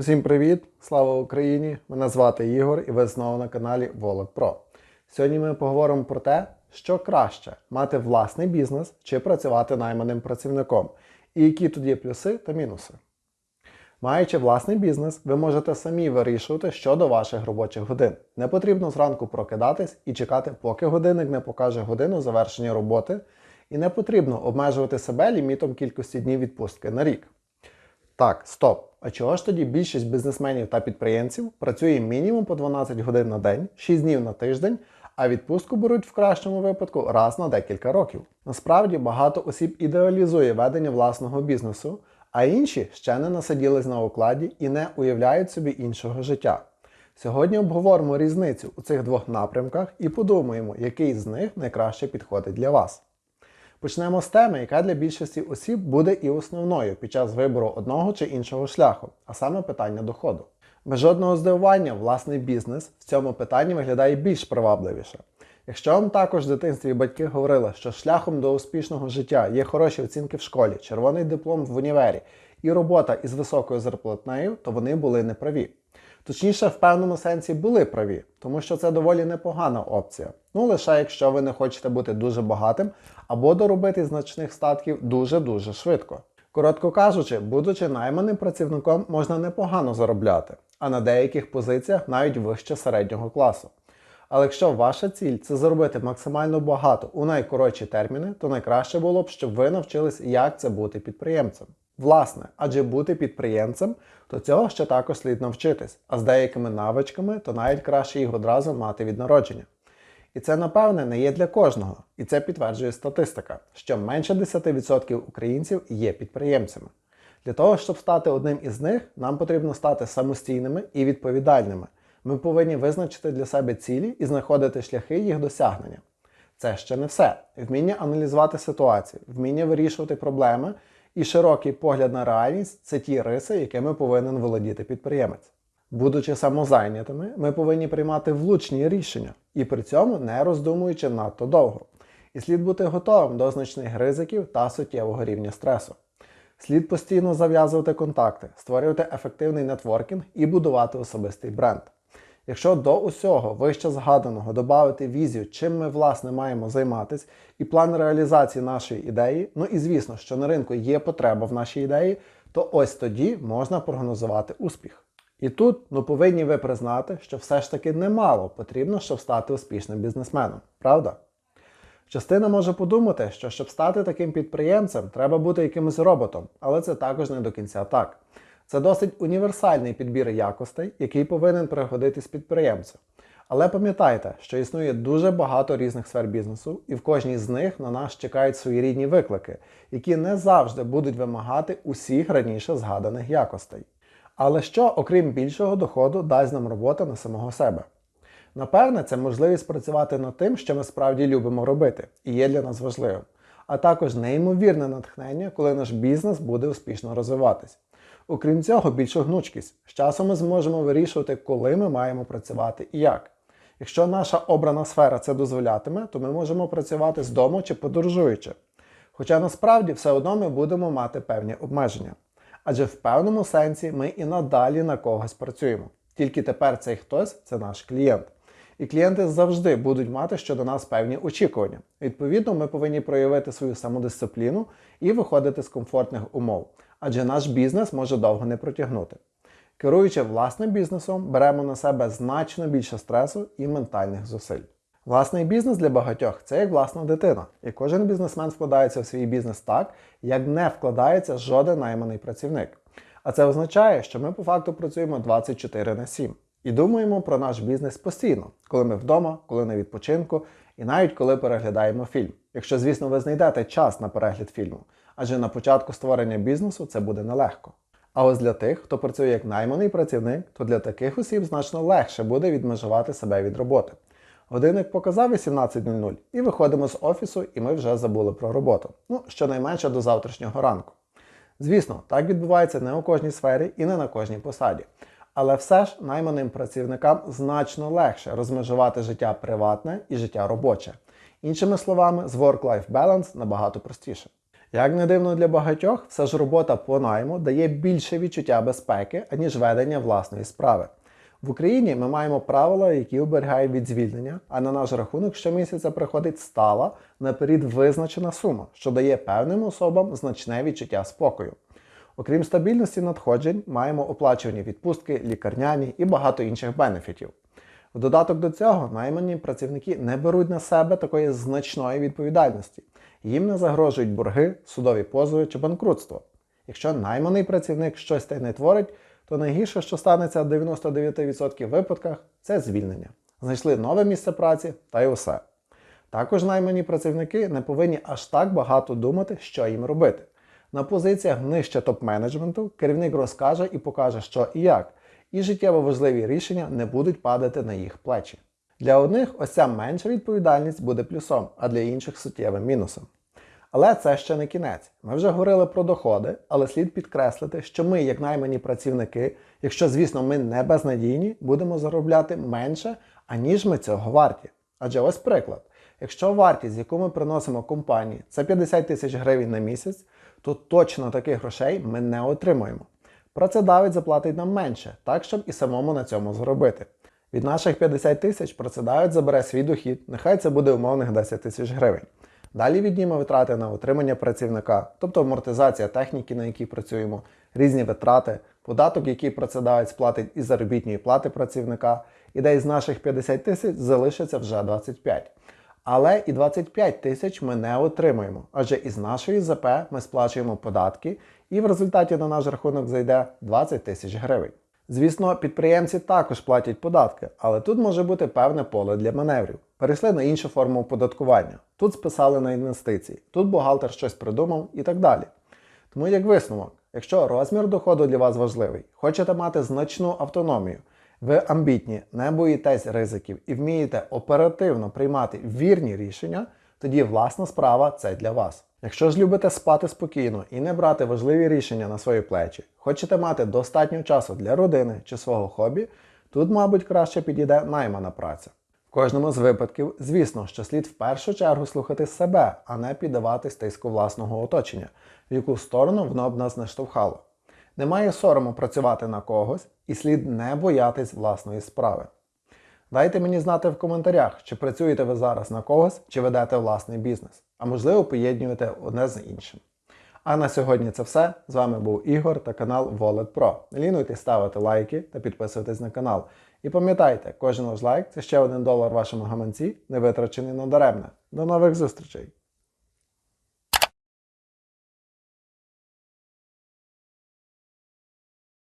Усім привіт! Слава Україні! Мене звати Ігор і ви знову на каналі Волод Pro. Сьогодні ми поговоримо про те, що краще мати власний бізнес чи працювати найманим працівником, і які тут є плюси та мінуси. Маючи власний бізнес, ви можете самі вирішувати щодо ваших робочих годин. Не потрібно зранку прокидатись і чекати, поки годинник не покаже годину завершення роботи, і не потрібно обмежувати себе лімітом кількості днів відпустки на рік. Так, стоп. А чого ж тоді більшість бізнесменів та підприємців працює мінімум по 12 годин на день, 6 днів на тиждень, а відпустку беруть в кращому випадку раз на декілька років? Насправді багато осіб ідеалізує ведення власного бізнесу, а інші ще не насиділись на окладі і не уявляють собі іншого життя. Сьогодні обговоримо різницю у цих двох напрямках і подумаємо, який з них найкраще підходить для вас. Почнемо з теми, яка для більшості осіб буде і основною під час вибору одного чи іншого шляху, а саме питання доходу. Без жодного здивування, власний бізнес в цьому питанні виглядає більш привабливіше. Якщо вам також в дитинстві батьки говорили, що шляхом до успішного життя є хороші оцінки в школі, червоний диплом в універі і робота із високою зарплатнею, то вони були неправі. Точніше, в певному сенсі були праві, тому що це доволі непогана опція. Ну лише якщо ви не хочете бути дуже багатим або доробити значних статків дуже-дуже швидко. Коротко кажучи, будучи найманим працівником, можна непогано заробляти, а на деяких позиціях навіть вище середнього класу. Але якщо ваша ціль це заробити максимально багато у найкоротші терміни, то найкраще було б, щоб ви навчились, як це бути підприємцем. Власне, адже бути підприємцем, то цього ще також слід навчитись, а з деякими навичками, то навіть краще їх одразу мати від народження. І це, напевне, не є для кожного, і це підтверджує статистика, що менше 10% українців є підприємцями. Для того, щоб стати одним із них, нам потрібно стати самостійними і відповідальними. Ми повинні визначити для себе цілі і знаходити шляхи їх досягнення. Це ще не все. Вміння аналізувати ситуацію, вміння вирішувати проблеми і широкий погляд на реальність це ті риси, якими повинен володіти підприємець. Будучи самозайнятими, ми повинні приймати влучні рішення і при цьому не роздумуючи надто довго. І слід бути готовим до значних ризиків та суттєвого рівня стресу. Слід постійно зав'язувати контакти, створювати ефективний нетворкінг і будувати особистий бренд. Якщо до усього вище згаданого додати візію, чим ми власне маємо займатися, і план реалізації нашої ідеї, ну і звісно, що на ринку є потреба в нашій ідеї, то ось тоді можна прогнозувати успіх. І тут ну повинні ви признати, що все ж таки немало потрібно, щоб стати успішним бізнесменом, правда? Частина може подумати, що щоб стати таким підприємцем, треба бути якимось роботом, але це також не до кінця так. Це досить універсальний підбір якостей, який повинен пригодитись підприємцю. Але пам'ятайте, що існує дуже багато різних сфер бізнесу, і в кожній з них на нас чекають свої рідні виклики, які не завжди будуть вимагати усіх раніше згаданих якостей. Але що, окрім більшого доходу, дасть нам робота на самого себе? Напевне, це можливість працювати над тим, що ми справді любимо робити, і є для нас важливим, а також неймовірне натхнення, коли наш бізнес буде успішно розвиватись. Окрім цього, більша гнучкість. З часом ми зможемо вирішувати, коли ми маємо працювати і як. Якщо наша обрана сфера це дозволятиме, то ми можемо працювати з дому чи подорожуючи. Хоча насправді все одно ми будемо мати певні обмеження. Адже в певному сенсі ми і надалі на когось працюємо. Тільки тепер цей хтось це наш клієнт. І клієнти завжди будуть мати щодо нас певні очікування. Відповідно, ми повинні проявити свою самодисципліну і виходити з комфортних умов, адже наш бізнес може довго не протягнути. Керуючи власним бізнесом, беремо на себе значно більше стресу і ментальних зусиль. Власний бізнес для багатьох це як власна дитина, і кожен бізнесмен вкладається в свій бізнес так, як не вкладається жоден найманий працівник. А це означає, що ми по факту працюємо 24 на 7 і думаємо про наш бізнес постійно, коли ми вдома, коли на відпочинку, і навіть коли переглядаємо фільм. Якщо, звісно, ви знайдете час на перегляд фільму, адже на початку створення бізнесу це буде нелегко. А ось для тих, хто працює як найманий працівник, то для таких осіб значно легше буде відмежувати себе від роботи. Годинник показав 18.00 і виходимо з офісу, і ми вже забули про роботу. Ну, щонайменше до завтрашнього ранку. Звісно, так відбувається не у кожній сфері і не на кожній посаді. Але все ж найманим працівникам значно легше розмежувати життя приватне і життя робоче. Іншими словами, з work-life balance набагато простіше. Як не дивно для багатьох, все ж робота по найму дає більше відчуття безпеки, аніж ведення власної справи. В Україні ми маємо правила, які оберігають від звільнення, а на наш рахунок щомісяця приходить стала наперед визначена сума, що дає певним особам значне відчуття спокою. Окрім стабільності надходжень, маємо оплачувані відпустки, лікарняні і багато інших бенефітів. В додаток до цього наймані працівники не беруть на себе такої значної відповідальності. Їм не загрожують борги, судові позови чи банкрутство. Якщо найманий працівник щось та й не творить, то найгірше, що станеться в 99% випадках, це звільнення. Знайшли нове місце праці та й усе. Також наймані працівники не повинні аж так багато думати, що їм робити. На позиціях нижче топ-менеджменту керівник розкаже і покаже, що і як, і життєво важливі рішення не будуть падати на їх плечі. Для одних ось ця менша відповідальність буде плюсом, а для інших суттєвим мінусом. Але це ще не кінець. Ми вже говорили про доходи, але слід підкреслити, що ми, як наймані працівники, якщо, звісно, ми не безнадійні, будемо заробляти менше, аніж ми цього варті. Адже ось приклад: якщо вартість, яку ми приносимо компанії, це 50 тисяч гривень на місяць, то точно таких грошей ми не отримуємо. Працедавець заплатить нам менше, так щоб і самому на цьому заробити. Від наших 50 тисяч працедавець забере свій дохід, нехай це буде умовних 10 тисяч гривень. Далі відніме витрати на утримання працівника, тобто амортизація техніки, на якій працюємо, різні витрати, податок, який працедавець платить із заробітної плати працівника, і де із наших 50 тисяч залишиться вже 25. Але і 25 тисяч ми не отримуємо, адже із нашої ЗП ми сплачуємо податки, і в результаті на наш рахунок зайде 20 тисяч гривень. Звісно, підприємці також платять податки, але тут може бути певне поле для маневрів. Перейшли на іншу форму оподаткування. Тут списали на інвестиції, тут бухгалтер щось придумав і так далі. Тому як висновок, якщо розмір доходу для вас важливий, хочете мати значну автономію, ви амбітні, не боїтесь ризиків і вмієте оперативно приймати вірні рішення, тоді власна справа це для вас. Якщо ж любите спати спокійно і не брати важливі рішення на свої плечі, хочете мати достатньо часу для родини чи свого хобі, тут, мабуть, краще підійде наймана праця. В кожному з випадків, звісно, що слід в першу чергу слухати себе, а не піддаватись тиску власного оточення, в яку сторону воно б нас не штовхало. Немає сорому працювати на когось і слід не боятись власної справи. Дайте мені знати в коментарях, чи працюєте ви зараз на когось, чи ведете власний бізнес, а можливо поєднуєте одне з іншим. А на сьогодні це все. З вами був Ігор та канал Wallet Pro. Не лінуйтесь ставити лайки та підписуватись на канал. І пам'ятайте, кожен ваш лайк це ще один долар вашому гаманці, не витрачений надаремне. До нових зустрічей!